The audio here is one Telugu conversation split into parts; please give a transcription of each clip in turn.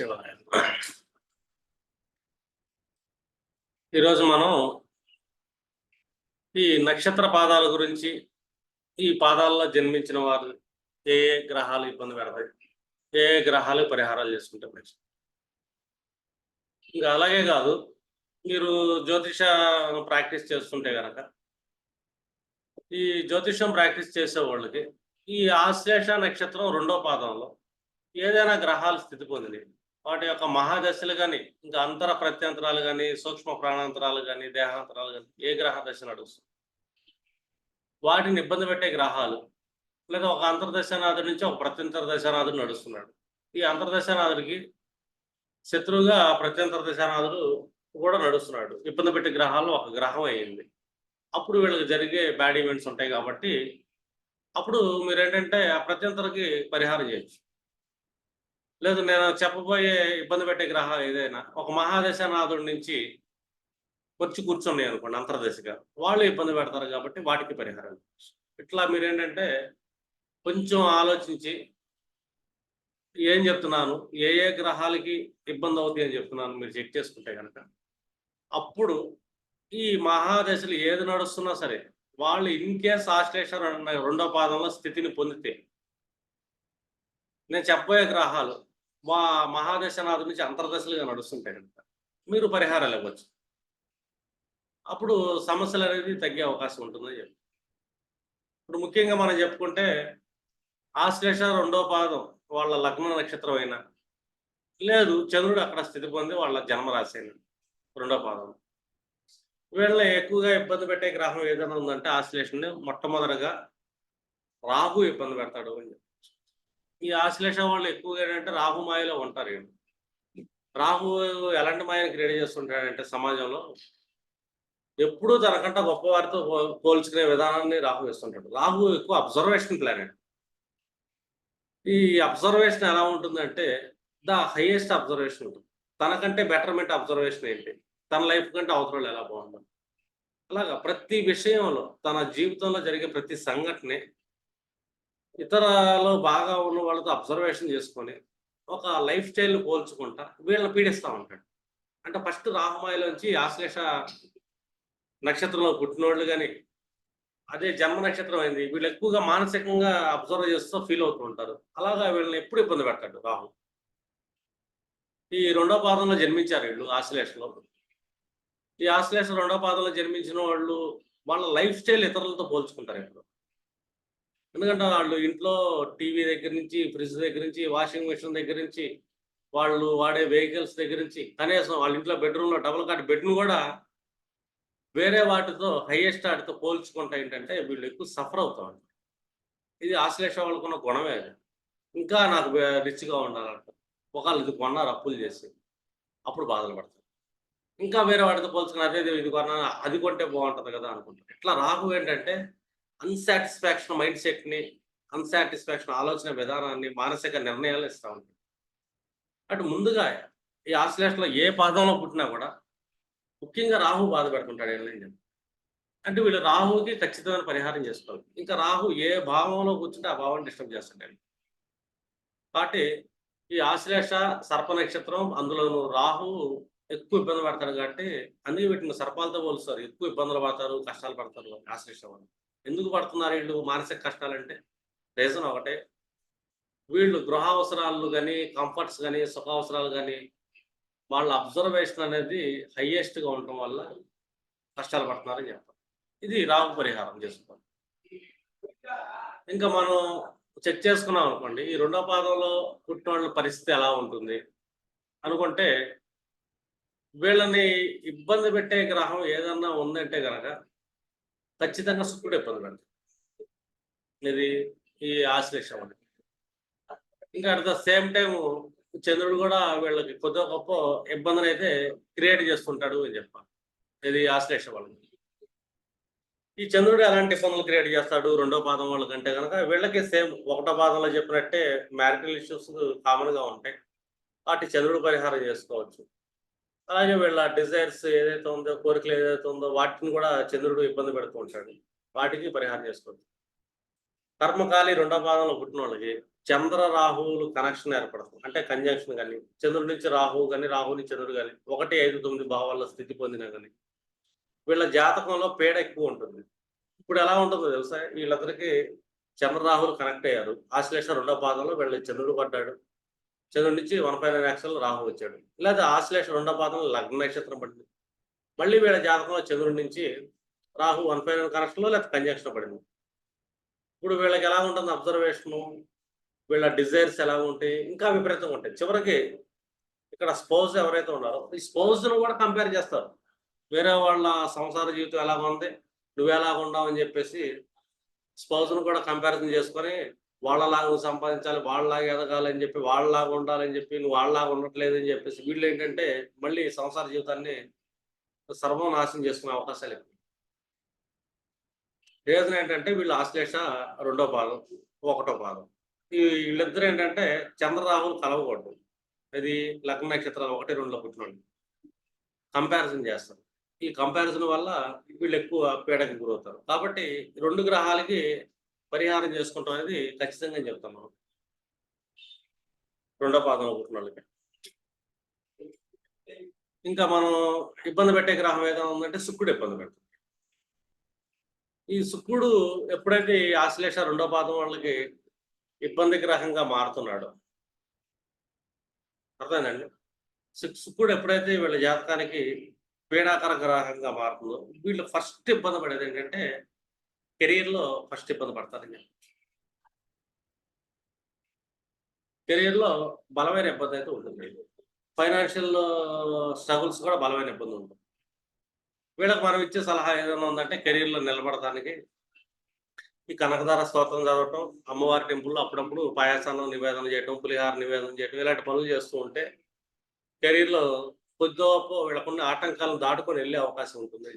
శివాయ ఈరోజు మనం ఈ నక్షత్ర పాదాల గురించి ఈ పాదాల్లో జన్మించిన వారు ఏ ఏ గ్రహాలు ఇబ్బంది పెడతాయి ఏ ఏ గ్రహాలు పరిహారాలు చేసుకుంటే మంచి ఇంకా అలాగే కాదు మీరు జ్యోతిష ప్రాక్టీస్ చేస్తుంటే కనుక ఈ జ్యోతిషం ప్రాక్టీస్ చేసే వాళ్ళకి ఈ ఆశ్లేష నక్షత్రం రెండో పాదంలో ఏదైనా గ్రహాలు స్థితి పొందినవి. వాటి యొక్క మహాదశలు కానీ ఇంకా అంతర ప్రత్యంతరాలు కానీ సూక్ష్మ ప్రాణాంతరాలు కానీ దేహాంతరాలు కానీ ఏ గ్రహ దశ నడుస్తుంది వాటిని ఇబ్బంది పెట్టే గ్రహాలు లేదా ఒక అంతర్దశనాథుడి నుంచి ఒక ప్రత్యంతర దశనాథుడు నడుస్తున్నాడు. ఈ అంతర్దశనాథుడికి శత్రువుగా ప్రత్యంతర దశనాథుడు కూడా నడుస్తున్నాడు. ఇబ్బంది పెట్టే గ్రహాలు ఒక గ్రహం అయింది. అప్పుడు వీళ్ళకి జరిగే బ్యాడ్ ఈవెంట్స్ ఉంటాయి కాబట్టి అప్పుడు మీరు ఏంటంటే ఆ ప్రత్యంతరకి పరిహారం చేయొచ్చు. లేదు నేను చెప్పబోయే ఇబ్బంది పెట్టే గ్రహాలు ఏదైనా ఒక మహాదశనాథుడి నుంచి వచ్చి కూర్చున్నాయి అనుకోండి అంతర్దశగా. వాళ్ళు ఇబ్బంది పెడతారు కాబట్టి వాటికి పరిహారం. ఇట్లా మీరు ఏంటంటే కొంచెం ఆలోచించి ఏం చెప్తున్నాను ఏ ఏ గ్రహాలకి ఇబ్బంది అవుతాయి అని చెప్తున్నాను మీరు చెక్ చేసుకుంటే కనుక. అప్పుడు ఈ మహాదశలు ఏది నడుస్తున్నా సరే వాళ్ళు ఇన్ కేస్ ఆశ్లేషణ రెండో పాదంలో స్థితిని పొందితే నేను చెప్పబోయే గ్రహాలు మా మహాదశనాథు నుంచి అంతర్దశలుగా నడుస్తుంటాయి మీరు పరిహారాలు ఇవ్వచ్చు. అప్పుడు సమస్యలు అనేది తగ్గే అవకాశం ఉంటుందని చెప్పి. ఇప్పుడు ముఖ్యంగా మనం చెప్పుకుంటే ఆశ్లేష రెండో పాదం వాళ్ళ లగ్న నక్షత్రం అయినా లేదు చంద్రుడు అక్కడ స్థితి పొంది వాళ్ళ జన్మరాశి అయినా రెండో పాదం. వీళ్ళ ఎక్కువగా ఇబ్బంది పెట్టే గ్రహం ఏదైనా ఉందంటే ఆశ్లేషణ మొట్టమొదటిగా రాహు ఇబ్బంది పెడతాడు అని చెప్పి. ఈ ఆశ్లేష వాళ్ళు ఎక్కువగా ఏంటంటే రాహు మాయలో ఉంటారు వీళ్ళు. రాహు ఎలాంటి మాయను క్రియేట్ చేస్తుంటాడంటే సమాజంలో ఎప్పుడూ తనకంటే గొప్పవారితో పోల్చుకునే విధానాన్ని రాహు వేస్తుంటాడు. రాహు ఎక్కువ అబ్జర్వేషన్ ప్లానెట్ ఈ అబ్జర్వేషన్ ఎలా ఉంటుందంటే ద హైయెస్ట్ అబ్జర్వేషన్ ఉంటుంది. తనకంటే బెటర్మెంట్ అబ్జర్వేషన్ ఏంటి? తన లైఫ్ కంటే అవతరాలు ఎలా బాగుంటుంది అలాగా ప్రతి విషయంలో తన జీవితంలో జరిగే ప్రతి సంఘటనే ఇతరులు బాగా ఉన్న వాళ్ళతో అబ్జర్వేషన్ చేసుకొని ఒక లైఫ్ స్టైల్ పోల్చుకుంటా వీళ్ళని పీడిస్తూ ఉంటాడు. అంటే ఫస్ట్ రాహుమాయిలోంచి ఆశ్లేష నక్షత్రంలో పుట్టినోళ్ళు కానీ అదే జన్మ నక్షత్రం అయింది వీళ్ళు ఎక్కువగా మానసికంగా అబ్జర్వ్ చేస్తూ ఫీల్ అవుతూ ఉంటారు. అలాగా వీళ్ళని ఎప్పుడు ఇబ్బంది పెడతాడు రాహు? ఈ రెండో పాదంలో జన్మించారు వీళ్ళు ఆశ్లేషలో. ఈ ఆశ్లేష రెండో పాదంలో జన్మించిన వాళ్ళు వాళ్ళ లైఫ్ స్టైల్ ఇతరులతో పోల్చుకుంటారు ఇప్పుడు. ఎందుకంటే వాళ్ళు ఇంట్లో టీవీ దగ్గర నుంచి ఫ్రిడ్జ్ దగ్గర నుంచి వాషింగ్ మిషన్ దగ్గర నుంచి వాళ్ళు వాడే వెహికల్స్ దగ్గర నుంచి కనీసం వాళ్ళ ఇంట్లో బెడ్రూమ్లో డబుల్ కాట్ బెడ్ను కూడా వేరే వాటితో హైయెస్ట్ వాటితో పోల్చుకుంటా ఏంటంటే వీళ్ళు ఎక్కువ సఫర్ అవుతా ఉంటారు. ఇది ఆశ్లేష వాళ్ళకున్న గుణమే ఇంకా నాకు రిచ్గా ఉండాలంట. ఒకళ్ళు ఇది కొన్నారు అప్పులు చేసి అప్పుడు బాధలు పడతారు. ఇంకా వేరే వాటితో పోల్చుకుని అదే ఇది- ఇది కొన్నా అది కొంటే బాగుంటుంది కదా అనుకుంటారు. ఇట్లా రాహు ఏంటంటే అన్సాటిస్ఫాక్షన్ మైండ్ సెట్ని అన్సాటిస్ఫాక్షన్ ఆలోచన విధానాన్ని మానసిక నిర్ణయాలు ఇస్తూ ఉంటాయి. అటు ముందుగా ఈ ఆశ్లేషలో ఏ పాదంలో పుట్టినా కూడా ముఖ్యంగా రాహు బాధ పెడుతుంటాడు వీళ్ళని అంటే వీళ్ళు రాహుకి ఖచ్చితమైన పరిహారం చేసుకోవాలి. ఇంకా రాహు ఏ భావంలో కూర్చుంటే ఆ భావాన్ని డిస్టర్బ్ చేస్తుంటాడు. కాబట్టి ఈ ఆశ్లేష సర్ప నక్షత్రం అందులోనూ రాహు ఎక్కువ ఇబ్బంది పడతాడు కాబట్టి అందుకే వీటిని సర్పాలతో పోలుస్తారు. ఎక్కువ ఇబ్బందులు పడతారు కష్టాలు పడతారు ఆశ్లేష వాళ్ళు ఎందుకు పడుతున్నారు వీళ్ళు మానసిక కష్టాలంటే? రీజన్ ఒకటే. వీళ్ళు గృహ అవసరాలు కానీ కంఫర్ట్స్ కానీ సుఖ అవసరాలు కానీ వాళ్ళ అబ్జర్వేషన్ అనేది హయ్యెస్ట్గా ఉండటం వల్ల కష్టాలు పడుతున్నారని చెప్తారు ఇది రాగు పరిహారం చేసుకోండి. ఇంకా మనం చెక్ చేసుకున్నాం అనుకోండి ఈ రెండో పాదంలో పుట్టిన వాళ్ళ పరిస్థితి ఎలా ఉంటుంది? అనుకుంటే వీళ్ళని ఇబ్బంది పెట్టే గ్రహం ఏదన్నా ఉందంటే కనుక ఖచ్చితంగా శుక్రుడే పొందండి ఇది ఈ ఆశ్లేషం అని ఇంకా అట్ ద సేమ్ టైం చంద్రుడు కూడా వీళ్ళకి కొద్దిగా గొప్ప ఇబ్బందులు అయితే క్రియేట్ చేస్తుంటాడు అని చెప్పాలి. ఇది ఆశ్లేష వాళ్ళకి ఈ చంద్రుడు ఎలాంటి ఇబ్బందులు క్రియేట్ చేస్తాడు రెండో పాదం వాళ్ళకంటే కనుక వీళ్ళకి సేమ్ ఒకటో పాదంలో చెప్పినట్టే మ్యారిటల్ ఇష్యూస్ కామన్గా ఉంటాయి. వాటి చంద్రుడు పరిహారం చేసుకోవచ్చు. అలాగే వీళ్ళ డిజైర్స్ ఏదైతే ఉందో కోరికలు ఏదైతే ఉందో వాటిని కూడా చంద్రుడు ఇబ్బంది పెడుతూ ఉంటాడు. వాటికి పరిహారం చేసుకోవచ్చు కర్మకాలి రెండో పాదంలో పుట్టిన వాళ్ళకి చంద్ర రాహువులు కనెక్షన్ ఏర్పడుతుంది అంటే కంజంక్షన్ కానీ చంద్రుడి నుంచి రాహువు కానీ రాహువు నుంచి చంద్రుడు కానీ ఒకటి ఐదు తొమ్మిది భావాల స్థితి పొందినా కానీ వీళ్ళ జాతకంలో పేడ ఎక్కువ ఉంటుంది. ఇప్పుడు ఎలా ఉంటుందో తెలుసా? వీళ్ళందరికీ చంద్ర రాహులు కనెక్ట్ అయ్యారు. ఆశ్లేష రెండో పాదంలో వీళ్ళ చంద్రుడు పడ్డాడు. చంద్రుడి నుంచి వన్ ఫైవ్ నైన్ యాక్సల్ రాహు వచ్చాడు. లేదా ఆశ్లేష రెండో పాదం లగ్న నక్షత్రం పడింది. మళ్ళీ వీళ్ళ జాతకంలో చంద్రుడి నుంచి రాహు వన్ ఫైవ్ నైన్ కనెక్షన్లో లేదా కంజంక్షన్ పడింది. ఇప్పుడు వీళ్ళకి ఎలా ఉంటుంది అబ్జర్వేషను వీళ్ళ డిజైర్స్ ఎలా ఉంటాయి? ఇంకా విపరీతంగా ఉంటాయి. చివరికి ఇక్కడ స్పౌజ్ ఎవరైతే ఉన్నారో ఈ స్పౌజ్ను కూడా కంపేర్ చేస్తారు. వేరే వాళ్ళ సంసార జీవితం ఎలా ఉంది నువ్వు ఎలా ఉన్నావు అని చెప్పేసి స్పౌజ్ను కూడా కంపారిజన్ చేసుకొని వాళ్ళలాగా సంపాదించాలి వాళ్ళలాగా ఎదగాలని చెప్పి వాళ్ళలాగా ఉండాలని చెప్పి నువ్వు వాళ్ళలాగా ఉండట్లేదు అని చెప్పేసి వీళ్ళు ఏంటంటే మళ్ళీ సంసార జీవితాన్ని సర్వనాశనం చేసుకునే అవకాశాలు ఎక్కువ. రీజన్ ఏంటంటే వీళ్ళు ఆశ్లేష రెండో పాదం ఒకటో పాదం. ఈ వీళ్ళిద్దరు ఏంటంటే చంద్రరాహులు కలవకూడదు. ఇది లగ్న నక్షత్రాలు ఒకటి రెండులో పుట్టినోళ్ళు. కంపారిజన్ చేస్తారు. ఈ కంపారిజన్ వల్ల వీళ్ళు ఎక్కువ పీడకి గురవుతారు. కాబట్టి రెండు గ్రహాలకి పరిహారం చేసుకుంటాం అనేది ఖచ్చితంగా చెప్తాం మనం. రెండో పాదంలో పుట్టిన వాళ్ళకి ఇంకా మనం ఇబ్బంది పెట్టే గ్రహం ఏదైనా ఉందంటే శుక్రుడు ఇబ్బంది పెడుతుంది ఈ శుక్రుడు ఎప్పుడైతే ఈ ఆశ్లేష రెండో పాదం వాళ్ళకి ఇబ్బంది గ్రహంగా మారుతున్నాడు అర్థమేనండి శుక్రుడు ఎప్పుడైతే వీళ్ళ జాతకానికి పీడాకర గ్రహంగా మారుతుందో వీళ్ళు ఫస్ట్ ఇబ్బంది పడేది ఏంటంటే కెరీర్లో ఫస్ట్ ఇబ్బంది పడతారు చెప్పి కెరీర్లో బలమైన ఇబ్బంది అయితే ఉంటుంది. ఫైనాన్షియల్ స్ట్రగుల్స్ కూడా బలమైన ఇబ్బంది ఉంటుంది. వీళ్ళకి మనం ఇచ్చే సలహా ఏదైనా ఉందంటే కెరీర్లో నిలబడటానికి ఈ కనకదార స్తోత్రం చదవటం అమ్మవారి టెంపుల్లో అప్పుడప్పుడు పాయాసానం నివేదన చేయటం పులిహార నివేదన చేయటం ఇలాంటి పనులు చేస్తూ ఉంటే కెరీర్లో కొద్దిగా వీళ్ళకున్న ఆటంకాలను దాటుకొని వెళ్ళే అవకాశం ఉంటుంది.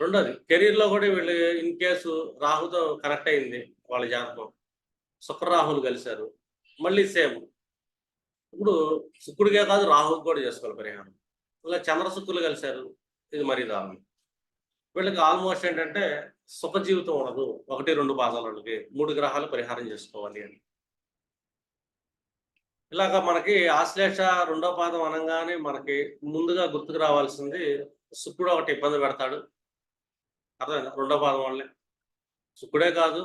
రెండోది కెరీర్లో కూడా వీళ్ళు ఇన్ కేసు రాహుతో కనెక్ట్ అయింది వాళ్ళ జాతకం. శుక్రరాహులు కలిశారు మళ్ళీ సేమ్ ఇప్పుడు శుక్రుడికే కాదు రాహుకి కూడా చేసుకోవాలి పరిహారం. ఇలా చంద్ర శుక్రులు కలిశారు ఇది మరీ దారుణం. వీళ్ళకి ఆల్మోస్ట్ ఏంటంటే సుఖ జీవితం ఉండదు ఒకటి రెండు పాదాలకి వాళ్ళకి మూడు గ్రహాలు పరిహారం చేసుకోవాలి అని. ఇలాగ మనకి ఆశ్లేష రెండో పాదం అనగానే మనకి ముందుగా గుర్తుకు రావాల్సింది శుక్రుడు ఒకటి ఇబ్బంది పెడతాడు అర్థమైందా? రెండో పాదం వల్లే. శుక్రుడే కాదు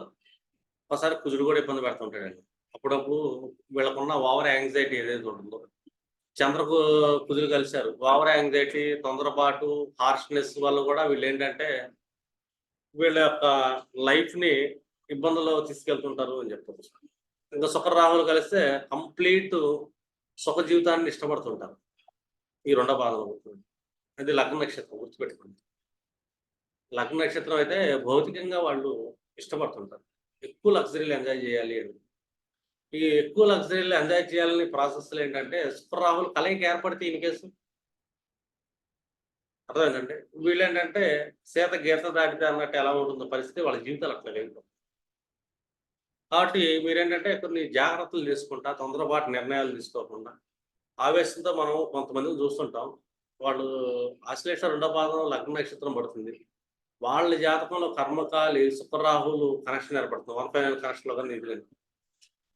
ఒకసారి కుజుడు కూడా ఇబ్బంది పెడుతుంటాడండి అప్పుడప్పుడు వీళ్ళకున్న ఓవర్ యాంగ్జైటీ ఏదైతే ఉంటుందో చంద్రకు కుదురు కలిశారు. ఓవర్ యాంగ్జైటీ తొందరపాటు హార్ష్నెస్ వల్ల కూడా వీళ్ళు ఏంటంటే వీళ్ళ యొక్క లైఫ్ని ఇబ్బందుల్లో తీసుకెళ్తుంటారు అని చెప్తారు. ఇంకా సుఖ రాహులు కలిస్తే కంప్లీట్ సుఖ జీవితాన్ని ఇష్టపడుతుంటారు. ఈ రెండో పాదంలో కూర్చొని అది లగ్న నక్షత్రం గుర్తుపెట్టుకోండి. లగ్న నక్షత్రం అయితే భౌతికంగా వాళ్ళు ఇష్టపడుతుంటారు. ఎక్కువ లగ్జరీలు ఎంజాయ్ చేయాలి అని. ఈ ఎక్కువ లగ్జరీలు ఎంజాయ్ చేయాలని ప్రాసెస్లు ఏంటంటే శుక్రరాహులు కలయిక ఏర్పడితే ఇన్ కేసు అర్థమైందంటే వీళ్ళు ఏంటంటే సీత గీత దాటితే అన్నట్టు ఎలా ఉంటుందో పరిస్థితి వాళ్ళ జీవితాలు అట్లా లేదు కాబట్టి మీరేంటంటే కొన్ని జాగ్రత్తలు తీసుకుంటా తొందరపాటు నిర్ణయాలు తీసుకోకుండా ఆవేశంతో మనం కొంతమందిని చూస్తుంటాం. వాళ్ళు ఆశ్లేష రెండో పాదం లగ్న నక్షత్రం పడుతుంది. వాళ్ళ జాతకంలో కర్మకాలి శుక్రరాహులు కనెక్షన్ ఏర్పడుతుంది. వన్ ఫైవ్ కనెక్షన్లో కానీ ఇది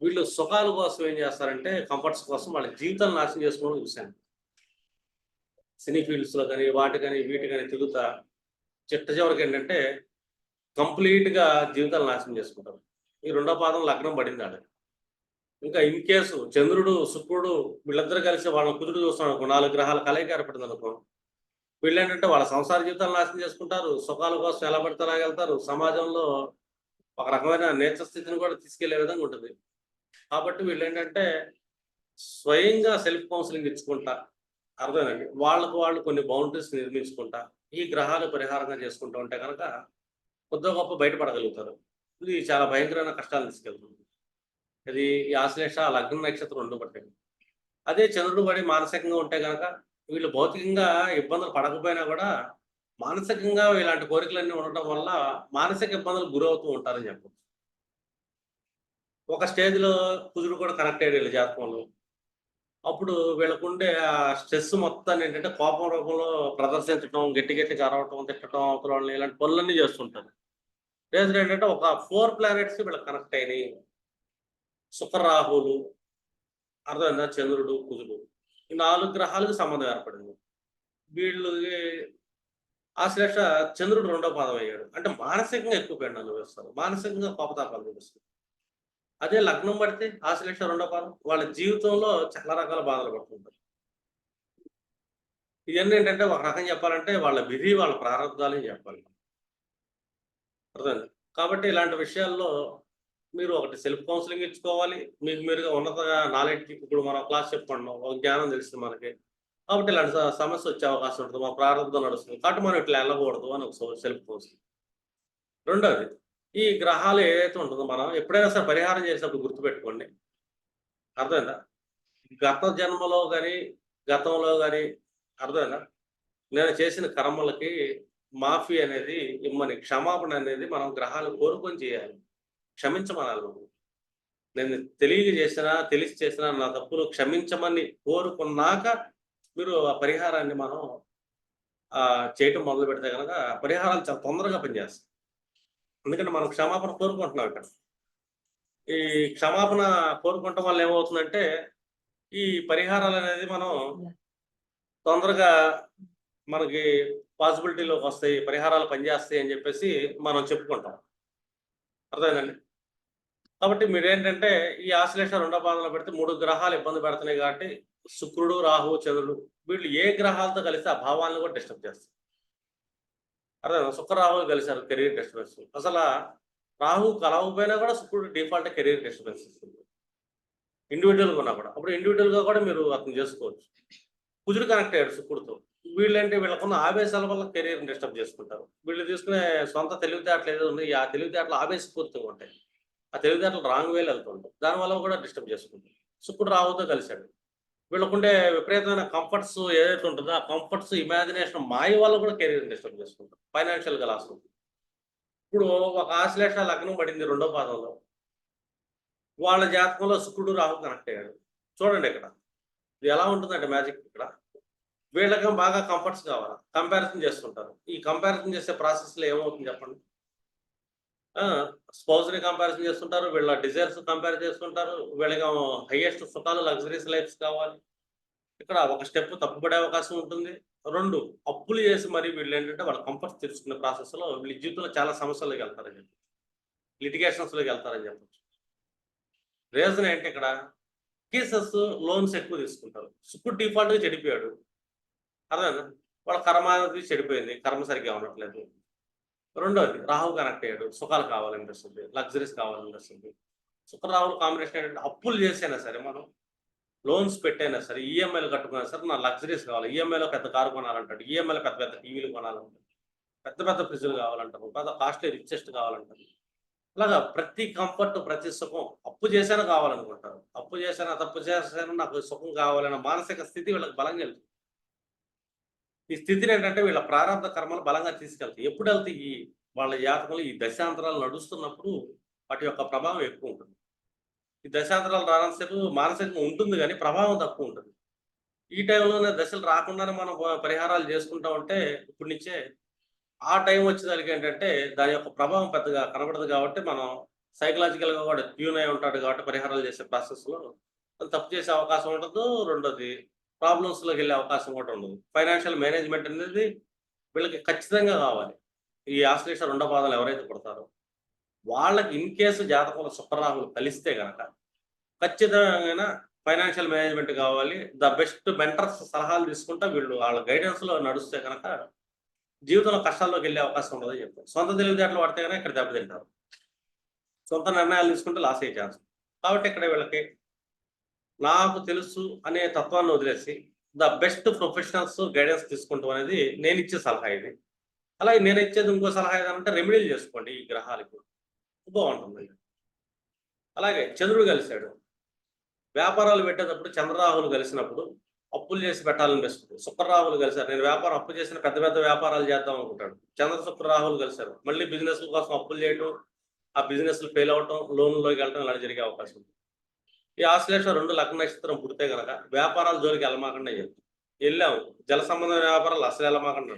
వీళ్ళు సుఖాల కోసం ఏం చేస్తారంటే కంఫర్ట్స్ కోసం వాళ్ళ జీవితాలు నాశనం చేసుకోవడం చూశాను. సినీ ఫీల్డ్స్లో కానీ వాటి కానీ వీటి కానీ తిరుగుతా చిట్ట చివరికి ఏంటంటే కంప్లీట్గా జీవితాలు నాశనం చేసుకుంటారు. ఈ రెండో పాదం లగ్నం పడింది ఆడ. ఇంకా ఇన్ కేసు చంద్రుడు శుక్రుడు వీళ్ళందరూ కలిసి వాళ్ళని కుదురు చూస్తాను అనుకో నాలుగు గ్రహాల కలయిక ఏర్పడింది అనుకో వీళ్ళు ఏంటంటే వాళ్ళ సంసార జీవితాలు నాశనం చేసుకుంటారు సుఖాల కోసం ఎలా పడితే సమాజంలో ఒక రకమైన నేచర్ స్థితిని కూడా తీసుకెళ్ళే విధంగా ఉంటుంది. కాబట్టి వీళ్ళు ఏంటంటే స్వయంగా సెల్ఫ్ కౌన్సిలింగ్ ఇచ్చుకుంటా అర్థమేనండి వాళ్ళకు వాళ్ళు కొన్ని బౌండరీస్ నిర్మించుకుంటా ఈ గ్రహాలు పరిహారంగా చేసుకుంటూ ఉంటే కనుక కొద్దిగా గొప్ప బయటపడగలుగుతారు. ఇది చాలా భయంకరమైన కష్టాలు తీసుకెళ్తుంది. ఇది ఈ ఆశ్లేష లగ్న నక్షత్రం రెండు పట్టింది. అదే చంద్రుడు పడి మానసికంగా ఉంటే కనుక వీళ్ళు భౌతికంగా ఇబ్బందులు పడకపోయినా కూడా మానసికంగా ఇలాంటి కోరికలన్నీ ఉండటం వల్ల మానసిక ఇబ్బందులు గురవుతూ ఉంటారని చెప్పు ఒక స్టేజ్లో కుదురు కూడా కనెక్ట్ అయ్యారు వీళ్ళ జాతకంలో. అప్పుడు వీళ్ళకుండే ఆ స్ట్రెస్ మొత్తాన్ని ఏంటంటే కోపం రూపంలో ప్రదర్శించడం గట్టి గట్టి కరవటం తిట్టడం అవతల వాళ్ళని ఇలాంటి పనులన్నీ చేస్తుంటారు. రీజన్ ఏంటంటే ఒక ఫోర్ ప్లానెట్స్ వీళ్ళకి కనెక్ట్ అయినాయి. శుక్రరాహులు అర్థమైందా చంద్రుడు కుజుడు. ఈ నాలుగు గ్రహాలకు సంబంధం ఏర్పడింది. వీళ్ళు ఆశ్లేష చంద్రుడు రెండో పాదం అయ్యాడు. అంటే మానసికంగా ఎక్కువ పెండాలు అనుభవిస్తారు మానసికంగా కోపతాపాలు చూపిస్తారు అదే లగ్నం పడితే ఆశ్లేష రెండో పాదం వాళ్ళ జీవితంలో చాలా రకాల బాధలు పడుతుంటారు ఇవన్నీ ఏంటంటే ఒక రకం చెప్పాలంటే వాళ్ళ విధి వాళ్ళ ప్రారంభాలని చెప్పాలి. అర్థం కాబట్టి ఇలాంటి విషయాల్లో మీరు ఒకటి సెల్ఫ్ కౌన్సిలింగ్ ఇచ్చుకోవాలి. మీకు మీరుగా ఉన్నత నాలెడ్జ్ ఇప్పుడు మనం క్లాస్ చెప్పండి. ఒక జ్ఞానం తెలిసింది మనకి. కాబట్టి ఇలాంటి సమస్య వచ్చే అవకాశం ఉంటుంది. మా ప్రారంభం నడుస్తుంది. కాబట్టి మనం ఇట్లా వెళ్ళకూడదు అని ఒక సెల్ఫ్ కౌన్సిలింగ్. రెండోది ఈ గ్రహాలు ఏదైతే ఉంటుందో మనం ఎప్పుడైనా సరే పరిహారం చేసినప్పుడు గుర్తుపెట్టుకోండి. అర్థమైందా? గత జన్మలో కానీ గతంలో కానీ అర్థమైందా? నేను చేసిన కర్మలకి మాఫీ అనేది ఇమ్మని క్షమాపణ అనేది మనం గ్రహాలు కోరుకొని చేయాలి. క్షమించమనాలి మనం నేను తెలియక చేసినా తెలిసి చేసినా నా తప్పులు క్షమించమని కోరుకున్నాక మీరు ఆ పరిహారాన్ని మనం ఆ చేయటం మొదలు పెడితే కనుక పరిహారాలు చాలా తొందరగా పనిచేస్తాయి. ఎందుకంటే మనం క్షమాపణ కోరుకుంటున్నాం ఇక్కడ. ఈ క్షమాపణ కోరుకుంటాం వల్ల ఏమవుతుందంటే ఈ పరిహారాలు అనేది మనం తొందరగా మనకి పాసిబిలిటీలోకి వస్తాయి పరిహారాలు పనిచేస్తాయి అని చెప్పేసి మనం చెప్పుకుంటాం. అర్థమైందండి? కాబట్టి మీరు ఏంటంటే ఈ ఆశ్లేష రెండో పాదంలో పెడితే మూడు గ్రహాలు ఇబ్బంది పెడుతున్నాయి కాబట్టి శుక్రుడు రాహు చంద్రుడు వీళ్ళు ఏ గ్రహాలతో కలిసి ఆ భావాలను కూడా డిస్టర్బ్ చేస్తారు అర్థం శుక్ర రాహులు కలిసారు కెరీర్ డిస్టర్బెన్స్ అసలు రాహు కలవకపోయినా కూడా శుక్రుడు డిఫాల్ట్ కెరీర్ డిస్టర్బెన్స్ ఇస్తుంది. ఇండివిజువల్గా ఉన్నా కూడా. అప్పుడు ఇండివిజువల్గా కూడా మీరు అర్థం చేసుకోవచ్చు. కుజుడు కనెక్ట్ అయ్యాడు శుక్రుడితో. వీళ్ళంటే వీళ్ళకున్న ఆవేశాల వల్ల కెరీర్ డిస్టర్బ్ చేసుకుంటారు. వీళ్ళు తీసుకునే సొంత తెలివితేటలు ఏదో ఉన్నాయి ఆ తెలివితేటలు ఆవేశపూర్తిగా ఉంటాయి. ఆ తెలివితేటలు రాంగ్ వేలు వెళ్తుంటాం దానివల్ల కూడా డిస్టర్బ్ చేసుకుంటాం శుక్రుడు రావుతో కలిశాడు. వీళ్ళకుండే విపరీతమైన కంఫర్ట్స్ ఏదైతే ఉంటుందో ఆ కంఫర్ట్స్ ఇమాజినేషన్ మాయ వల్ల కూడా కెరీర్ డిస్టర్బ్ చేసుకుంటారు ఫైనాన్షియల్గా లాస్ ఉంటుంది ఇప్పుడు ఒక ఆశ్లేష లగ్నం పడింది రెండో పాదంలో. వాళ్ళ జాతకంలో శుక్రుడు రాహు కనెక్ట్ అయ్యాడు. చూడండి ఇక్కడ. ఇది ఎలా ఉంటుందంటే మ్యాజిక్ ఇక్కడ. వీళ్ళకి బాగా కంఫర్ట్స్ కావాలా? కంపారిజన్ చేస్తుంటారు. ఈ కంపారిజన్ చేసే ప్రాసెస్లో ఏమవుతుంది చెప్పండి? స్పౌజ్ని కంపారిజన్ చేస్తుంటారు వీళ్ళ డిజైర్స్ కంపేర్ చేస్తుంటారు వీళ్ళకి హైయెస్ట్ సుఖాలు లగ్జరీస్ లైఫ్స్ కావాలి. ఇక్కడ ఒక స్టెప్ తప్పుపడే అవకాశం ఉంటుంది. రెండు అప్పులు చేసి మరి వీళ్ళు ఏంటంటే వాళ్ళ కంఫర్ట్స్ తెలుసుకునే ప్రాసెస్లో వీళ్ళ జీవితంలో చాలా సమస్యలకు వెళ్తారని చెప్పి లిటిగేషన్స్లోకి వెళ్తారని చెప్పచ్చు. రీజన్ ఏంటి ఇక్కడ? కేసెస్ లోన్స్ ఎక్కువ తీసుకుంటారు. శుక్రుడు డిఫాల్ట్గా చెడిపోయాడు. అర్థమైందా? వాళ్ళ కర్మ అనేది చెడిపోయింది. కర్మ సరిగ్గా ఉండట్లేదు. రెండోది రాహు కనెక్ట్ అయ్యాడు సుఖాలు కావాలనిపిస్తుంది లగ్జరీస్ కావాలనిపిస్తుంది. సుఖరాహులు కాంబినేషన్ ఏంటంటే అప్పులు చేసైనా సరే మనం లోన్స్ పెట్టైనా సరే ఈఎంఐలు కట్టుకున్నా సరే నా లగ్జరీస్ కావాలి. ఈఎంఐలో పెద్ద కారు కొనాలంటాడు ఈఎంఐలో పెద్ద పెద్ద టీవీలు కొనాలంటాడు పెద్ద పెద్ద ఫ్రిడ్జ్లు కావాలంటారు పెద్ద కాస్ట్లీ రిచెస్ట్ కావాలంటారు. అలాగా ప్రతి కంఫర్ట్ ప్రతి సుఖం అప్పు చేశాను కావాలనుకుంటారు. అప్పు చేశాను తప్పు చేశాను నాకు సుఖం కావాలన్న మానసిక స్థితి వీళ్ళకి బలంగా వెళ్తుంది. ఈ స్థితిని ఏంటంటే వీళ్ళ ప్రారంభ కర్మలు బలంగా తీసుకెళ్తాయి. ఎప్పుడు వెళ్తాయి ఈ వాళ్ళ జాతకంలో ఈ దశాంతరాలు నడుస్తున్నప్పుడు వాటి యొక్క ప్రభావం ఎక్కువ ఉంటుంది. ఈ దశాంతరాలు రానంతసేపు మానసికంగా ఉంటుంది కానీ ప్రభావం తక్కువ ఉంటుంది. ఈ టైంలోనే దశలు రాకుండానే మనం పరిహారాలు చేసుకుంటా ఉంటే ఇప్పటి నుంచే ఆ టైం వచ్చేదానికి ఏంటంటే దాని యొక్క ప్రభావం పెద్దగా కనబడదు కాబట్టి మనం సైకలాజికల్గా కూడా ట్యూన్ అయి ఉంటాడు కాబట్టి పరిహారాలు చేసే ప్రాసెస్లో. తప్పు చేసే అవకాశం ఉండదు. రెండోది ప్రాబ్లమ్స్లోకి వెళ్ళే అవకాశం కూడా ఉండదు. ఫైనాన్షియల్ మేనేజ్మెంట్ అనేది వీళ్ళకి ఖచ్చితంగా కావాలి. ఈ ఆశ్లేష రెండో పాదాలు ఎవరైతే పడతారో వాళ్ళకి ఇన్ కేసు జాతకంలో శుక్రరాహులు కలిస్తే గనక ఖచ్చితంగా ఫైనాన్షియల్ మేనేజ్మెంట్ కావాలి. ద బెస్ట్ మెంటర్స్ సలహాలు తీసుకుంటా వీళ్ళు వాళ్ళ గైడెన్స్లో నడుస్తే కనుక జీవితంలో కష్టాల్లోకి వెళ్ళే అవకాశం ఉండదని చెప్పారు సొంత తెలివితేటలు పడితే కనుక ఇక్కడ దెబ్బతింటారు. సొంత నిర్ణయాలు తీసుకుంటే లాస్ అయ్యే ఛాన్స్ కాబట్టి ఇక్కడ వీళ్ళకి నాకు తెలుసు అనే తత్వాన్ని వదిలేసి ద బెస్ట్ ప్రొఫెషనల్స్ గైడెన్స్ తీసుకుంటాం అనేది నేను ఇచ్చే సలహా ఇది. అలాగే నేను ఇచ్చేది ఇంకో సలహా ఏదంటే రెమెడీలు చేసుకోండి ఈ గ్రహాలకు. బాగుంటుంది. అలాగే చంద్రుడు కలిశాడు. వ్యాపారాలు పెట్టేటప్పుడు చంద్రరాహులు కలిసినప్పుడు అప్పులు చేసి పెట్టాలనిపిస్తుంది శుక్రరాహులు కలిశారు. నేను వ్యాపారం అప్పు చేసిన పెద్ద పెద్ద వ్యాపారాలు చేద్దాం అనుకుంటాడు. చంద్ర శుక్రరాహులు కలిశారు. మళ్ళీ బిజినెస్ కోసం అప్పులు చేయటం ఆ బిజినెస్ ఫెయిల్ అవటం లోన్లోకి వెళ్ళటం ఇలా జరిగే అవకాశం ఉంది. ఈ ఆశ్లేష రెండు లగ్న నక్షత్రం పుడితే కనుక వ్యాపారాల జోలికి వెళ్ళమాకుండా చెప్తాం వెళ్ళాము. జల సంబంధమైన వ్యాపారాలు అసలు వెళ్ళమాకుండా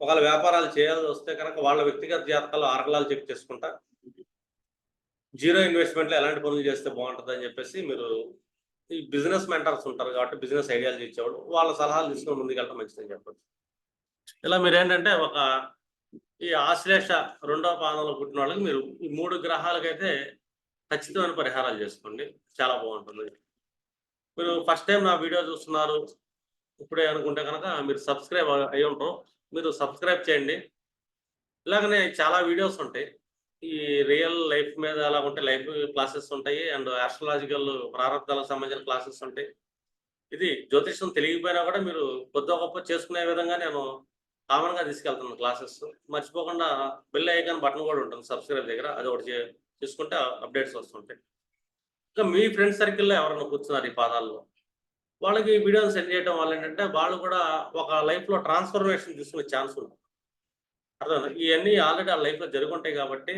ఒకవేళ వ్యాపారాలు చేయాల్సి వస్తే కనుక వాళ్ళ వ్యక్తిగత జాతకాలు ఆరకలాలు చెక్ చేసుకుంటా. జీరో ఇన్వెస్ట్మెంట్లో ఎలాంటి పనులు చేస్తే బాగుంటుంది అని చెప్పేసి మీరు ఈ బిజినెస్ మెంటర్స్ ఉంటారు కాబట్టి బిజినెస్ ఐడియాలు ఇచ్చేవాడు వాళ్ళ సలహాలు తీసుకొని ముందుకెళ్ళడం మంచిదని చెప్పచ్చు. ఇలా మీరు ఏంటంటే ఒక ఈ ఆశ్లేష రెండవ పాదంలో పుట్టిన వాళ్ళకి మీరు ఈ మూడు గ్రహాలకైతే ఖచ్చితమైన పరిహారాలు చేసుకోండి. చాలా బాగుంటుంది. మీరు ఫస్ట్ టైం నా వీడియో చూస్తున్నారు. ఇప్పుడే అనుకుంటే కనుక మీరు సబ్స్క్రైబ్ అయ్యి ఉంటారు. మీరు సబ్స్క్రైబ్ చేయండి. ఇలాగనే చాలా వీడియోస్ ఉంటాయి. ఈ రియల్ లైఫ్ మీద ఎలా ఉంటే లైఫ్ క్లాసెస్ ఉంటాయి. అండ్ ఆస్ట్రలాజికల్ ప్రారంభాలకు సంబంధించిన క్లాసెస్ ఉంటాయి. ఇది జ్యోతిష్యం తెలియకపోయినా కూడా మీరు కొద్ది గొప్ప చేసుకునే విధంగా నేను కామన్గా తీసుకెళ్తున్నాను క్లాసెస్ మర్చిపోకుండా బిల్ ఐకాన్ బటన్ కూడా ఉంటుంది సబ్స్క్రైబ్ దగ్గర. అది ఒకటి చూసుకుంటే అప్డేట్స్ వస్తుంటాయి. ఇంకా మీ ఫ్రెండ్ సర్కిల్లో ఎవరైనా కూర్చున్నారు ఈ పాదాల్లో? వాళ్ళకి ఈ వీడియోని సెండ్ చేయడం వల్ల ఏంటంటే వాళ్ళు కూడా ఒక లైఫ్లో ట్రాన్స్ఫర్మేషన్ తీసుకునే ఛాన్స్ ఉంది అర్థం ఇవన్నీ ఆల్రెడీ ఆ లైఫ్లో జరుగుంటాయి కాబట్టి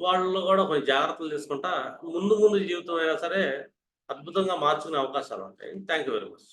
వాళ్ళు కూడా కొన్ని జాగ్రత్తలు తీసుకుంటా ముందు ముందు జీవితం అయినా సరే అద్భుతంగా మార్చుకునే అవకాశాలు ఉంటాయి. Thank you very much